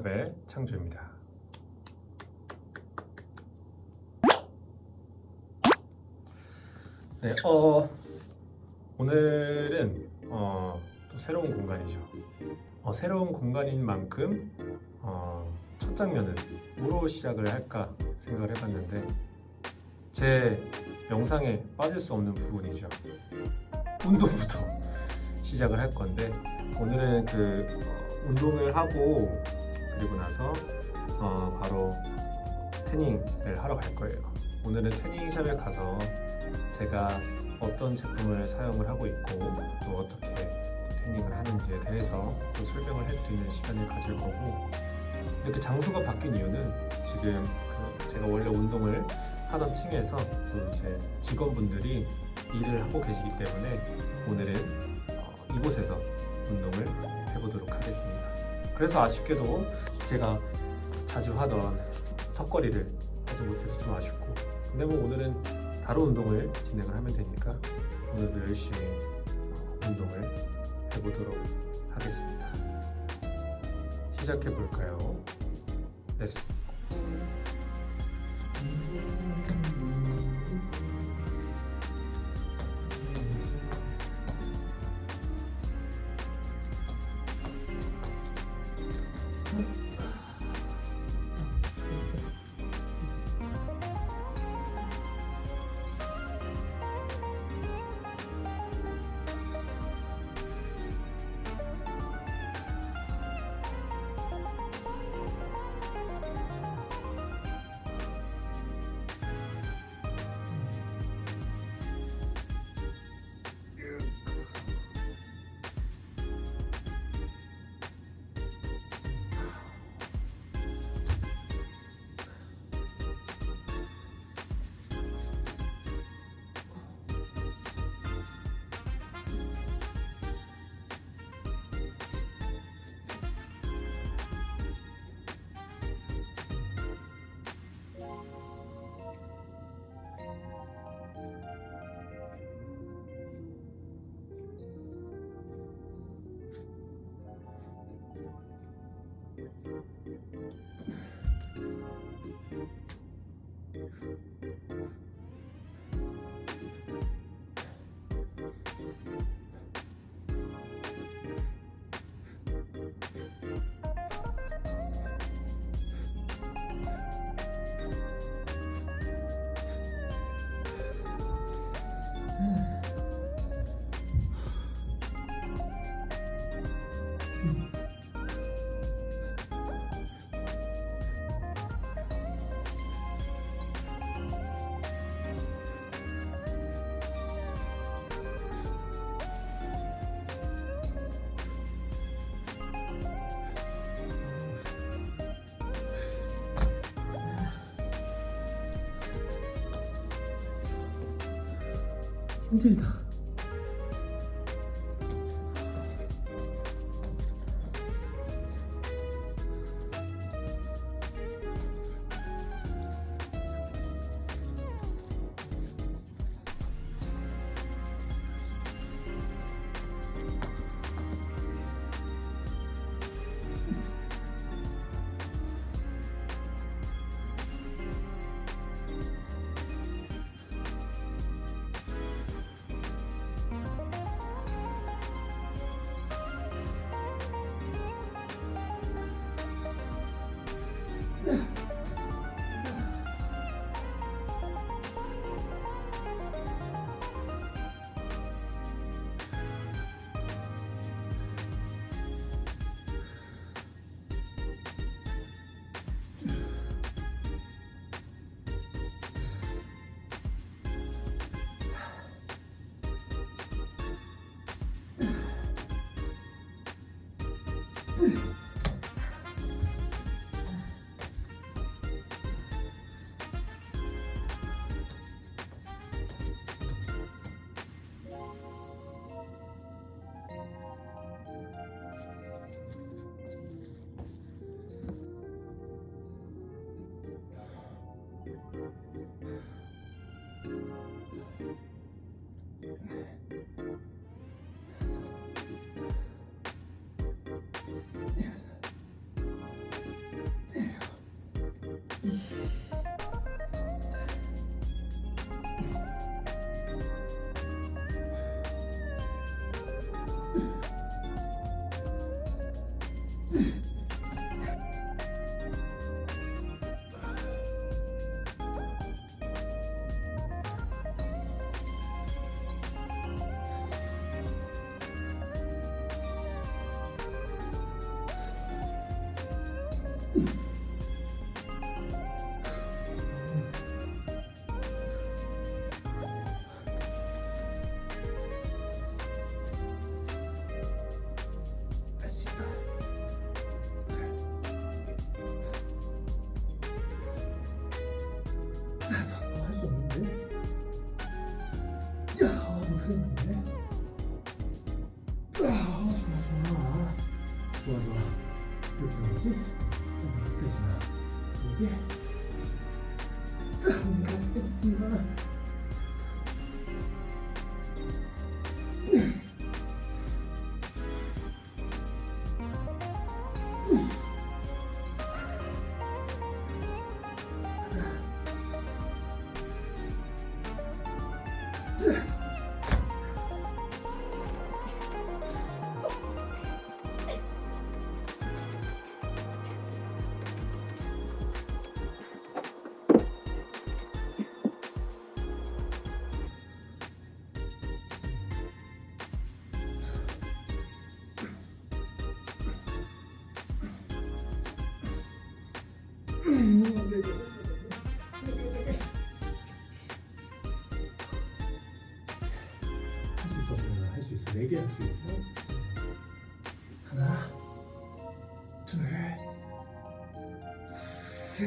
샵의 창조입니다. 네, 어, 오늘은 어, 또 새로운 공간이죠. 어, 새로운 공간인 만큼 어, 첫 장면은 뭐로 시작을 할까 생각을 해봤는데 제 영상에 빠질 수 없는 부분이죠. 운동부터 시작을 할 건데 오늘은 그 어, 운동을 하고 그리고 나서 어, 바로 태닝을 하러 갈 거예요. 오늘은 태닝샵에 가서 제가 어떤 제품을 사용을 하고 있고 또 어떻게 태닝을 하는지에 대해서 또 설명을 있는 시간을 가질 거고 이렇게 장소가 바뀐 이유는 지금 그 제가 원래 운동을 하던 층에서 또 이제 직원분들이 일을 하고 계시기 때문에 오늘은 어, 이곳에서 운동을 해보도록 하겠습니다. 그래서 아쉽게도 제가 자주 하던 턱걸이를 하지 못해서 좀 아쉽고 근데 뭐 오늘은 다른 운동을 진행을 하면 되니까 오늘도 열심히 어, 운동을 해보도록 하겠습니다. 시작해 볼까요? 렛츠 힘들다.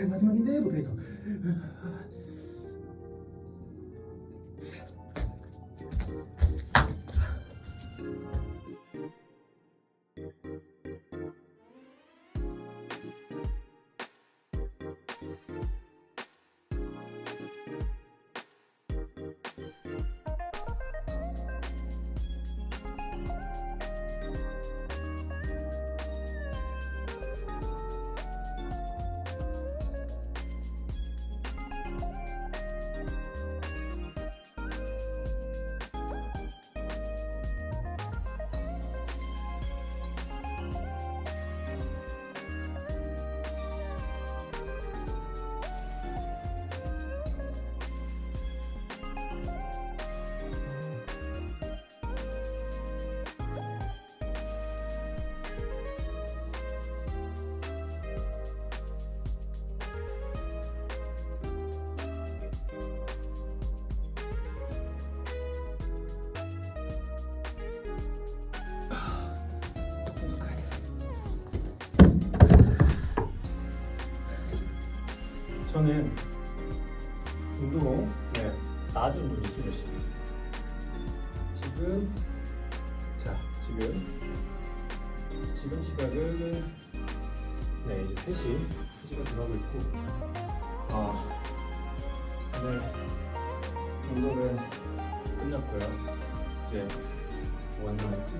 마지막인데 못하겠어. 저는 운동 네, 낮은 운동을 쓰고 있습니다. 지금 자 지금 지금 시각은 네 이제 3시 3시가 들어가고 있고 아 오늘 운동은 끝났고요. 이제 뭐 했지?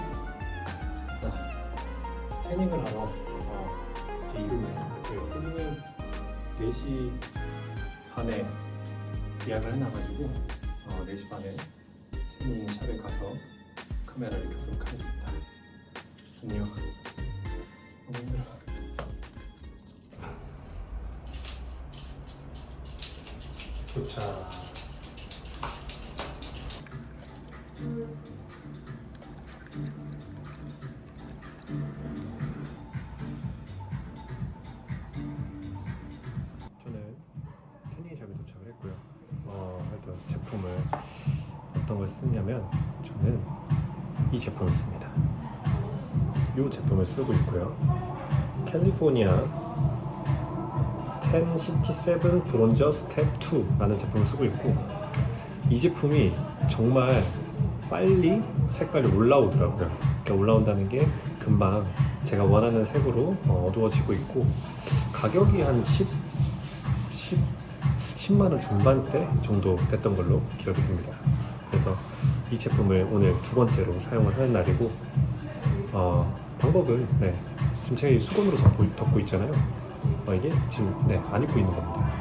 아, 태닝을 하러 어, 제 이름을 했고요. 태닝은 4시 반에 예약을 해놔가지고 어, 4시 반에 태닝 샵에 가서 카메라를 켜도록 하겠습니다. 안녕. 너무 힘들어. 도착. 제품을 어떤 걸 쓰냐면 저는 이 제품을 씁니다. 이 제품을 쓰고 있고요. 캘리포니아 1067 브론저 스텝 2라는 제품을 쓰고 있고 이 제품이 정말 빨리 색깔이 올라오더라고요. 그러니까 올라온다는 게 금방 제가 원하는 색으로 어, 어두워지고 있고 가격이 한 10, 10, 10만 원 중반대 정도 됐던 걸로 기억이 듭니다. 그래서 이 제품을 오늘 두 번째로 사용을 하는 날이고 어, 방법은 네, 지금 제가 이 수건으로 덮고, 덮고 있잖아요. 어, 이게 지금 네, 안 입고 있는 겁니다.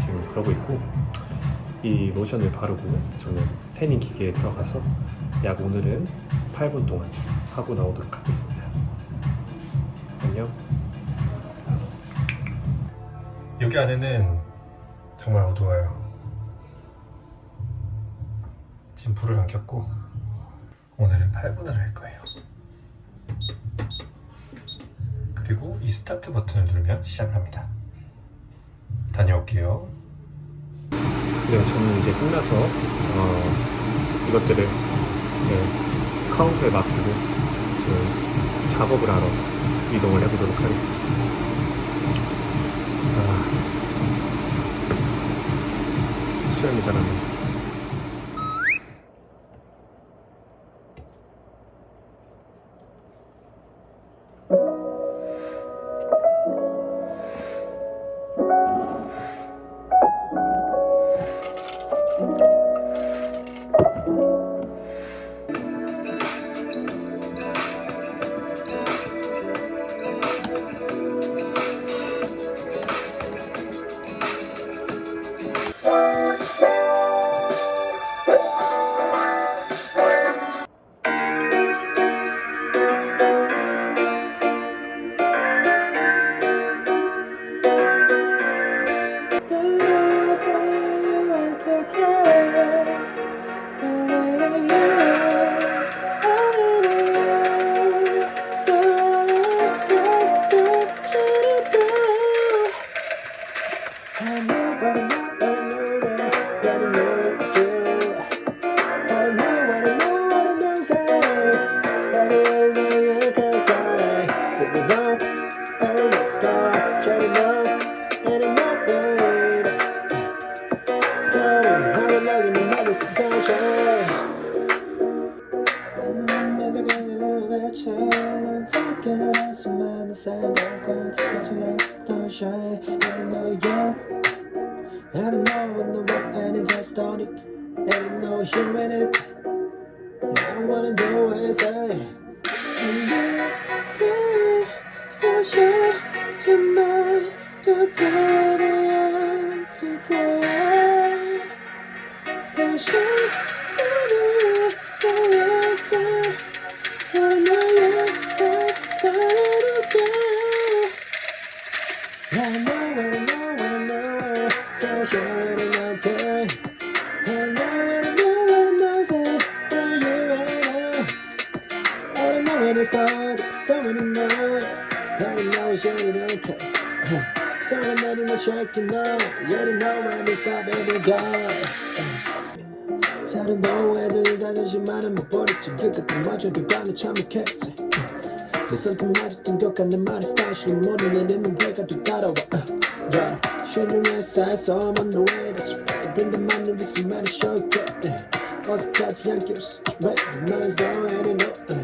지금 그러고 있고 이 로션을 바르고 저는 태닝 기계에 들어가서 약 오늘은 8분 동안 하고 나오도록 하겠습니다. 안녕. 여기 안에는 정말 어두워요. 지금 불을 안 켰고 오늘은 8분을 할 거예요. 그리고 이 스타트 버튼을 누르면 시작을 합니다. 다녀올게요. 네, 저는 이제 끝나서 어, 이것들을 네, 카운터에 맡기고 그 작업을 하러 이동을 해보도록 하겠습니다. 아, 수염이 잘안나 요. I don't know what the what and it just started. Ain't no human it. I don't wanna do is say. Station to my to play to cry. Station don't know when it started, don't really know. I don't know, sure it ain't okay. Starting out in the shack, you know. You don't know when it started to go. 다른 너애들 자존심만은 못 버렸지 끝까지 마저 비반을 참았겠지 내 손톱 아직 등격한 내 말에 스타일이 모르는 내 눈배가 또 따라와 uh, yeah. 쉬는 회사에서 먼 노래 다시 근데 만난 듯이 말이 쇼게 어색하지 않게 웃어 왜 너의 너에는 너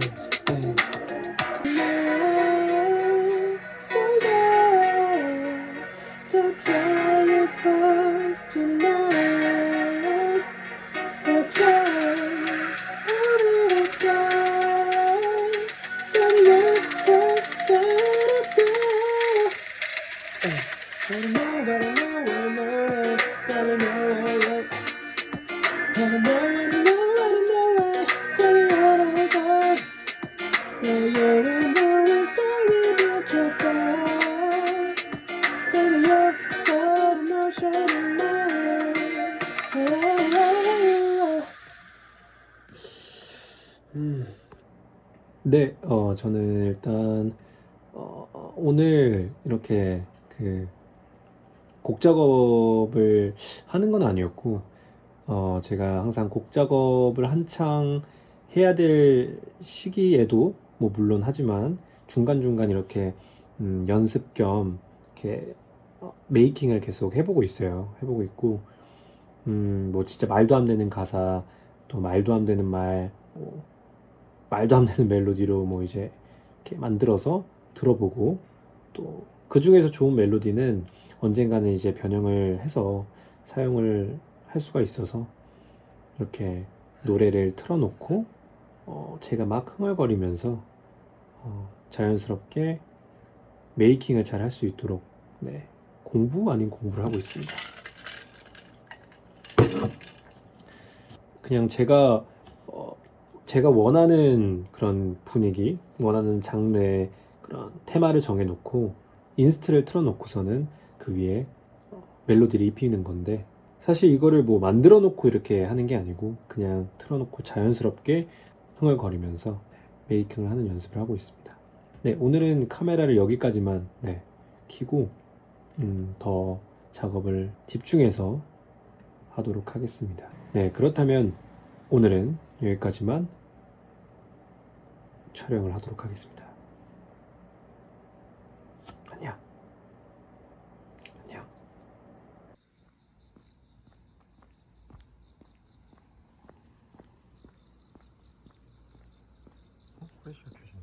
네, 어, 저는 일단, 어, 오늘 이렇게 그 곡 작업을 하는 건 아니었고, 어, 제가 항상 곡 작업을 한창 해야 될 시기에도, 뭐, 물론 하지만, 중간 중간 이렇게, 음, 연습 겸, 이렇게, 어, 메이킹을 계속 해보고 있어요. 해보고 있고, 음, 뭐, 진짜 말도 안 되는 가사, 또 말도 안 되는 말, 뭐, 말도 안 되는 멜로디로 뭐 이제 이렇게 만들어서 들어보고 또 그 중에서 좋은 멜로디는 언젠가는 이제 변형을 해서 사용을 할 수가 있어서 이렇게 노래를 틀어놓고 어 제가 막 흥얼거리면서 어 자연스럽게 메이킹을 잘 할 수 있도록 네, 공부 아닌 공부를 하고 있습니다. 그냥 제가 어, 제가 원하는 그런 분위기, 원하는 장르의 그런 테마를 정해놓고 인스트를 틀어놓고서는 그 위에 어, 멜로디를 입히는 건데 사실 이거를 뭐 만들어 놓고 이렇게 하는 게 아니고 그냥 틀어놓고 자연스럽게 흥얼거리면서 메이킹을 하는 연습을 하고 있습니다. 네, 오늘은 카메라를 여기까지만 네, 키고 음, 더 작업을 집중해서 하도록 하겠습니다. 네, 그렇다면 오늘은 여기까지만 촬영을 하도록 하겠습니다. 안녕. 안녕. 프레시가 켜지네.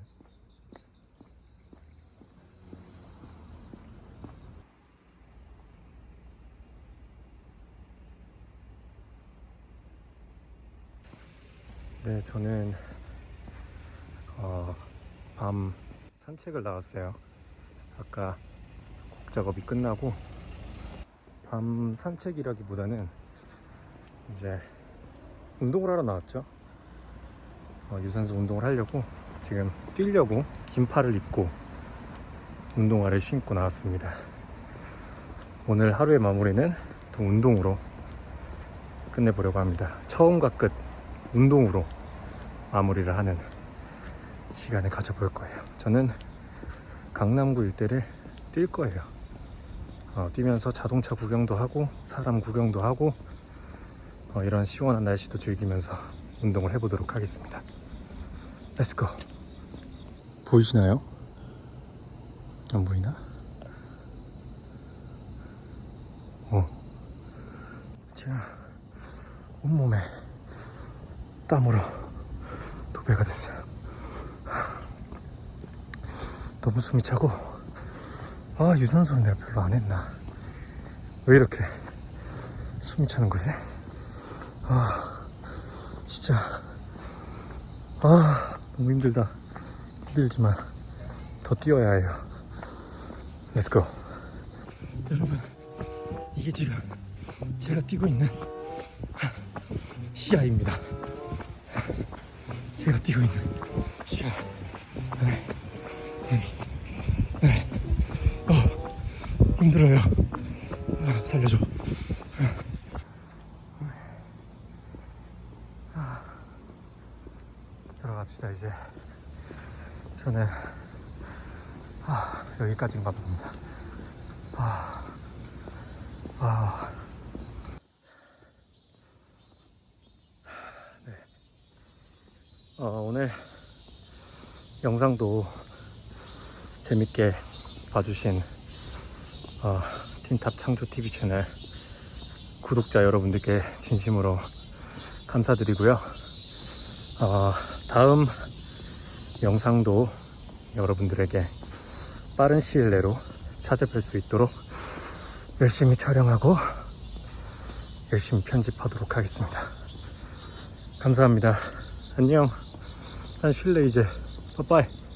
네, 저는 어, 밤 산책을 나왔어요. 아까 곡 작업이 끝나고 밤 산책이라기보다는 이제 운동을 하러 나왔죠. 어, 유산소 운동을 하려고 지금 뛰려고 긴팔을 입고 운동화를 신고 나왔습니다. 오늘 하루의 마무리는 또 운동으로 끝내보려고 합니다. 처음과 끝 운동으로 마무리를 하는 시간을 가져볼 거예요. 저는 강남구 일대를 뛸 거예요. 어, 뛰면서 자동차 구경도 하고 사람 구경도 하고 어, 이런 시원한 날씨도 즐기면서 운동을 해보도록 하겠습니다. 렛츠고 보이시나요? 안 보이나? 어 지금 온몸에 땀으로 도배가 됐어요 너무 숨이 차고. 아 유산소를 내가 별로 안 했나. 왜 이렇게 숨이 차는 거지? 아 진짜. 아 너무 힘들다. 힘들지만 더 뛰어야 해요. 렛츠고 여러분 이게 지금 제가 뛰고 있는 시야입니다. 제가 뛰고 있는 시야 힘들어요. 아, 살려줘. 들어갑시다 이제. 저는 아, 여기까지인가 봅니다. 아, 아. 네. 어, 오늘 영상도 재밌게 봐주신 어, 틴탑 창조TV 채널 구독자 여러분들께 진심으로 감사드리고요 어, 다음 영상도 여러분들에게 빠른 시일 내로 찾아뵐 수 있도록 열심히 촬영하고 열심히 편집하도록 하겠습니다. 감사합니다. 안녕. 난 쉴래 이제. 빠빠이.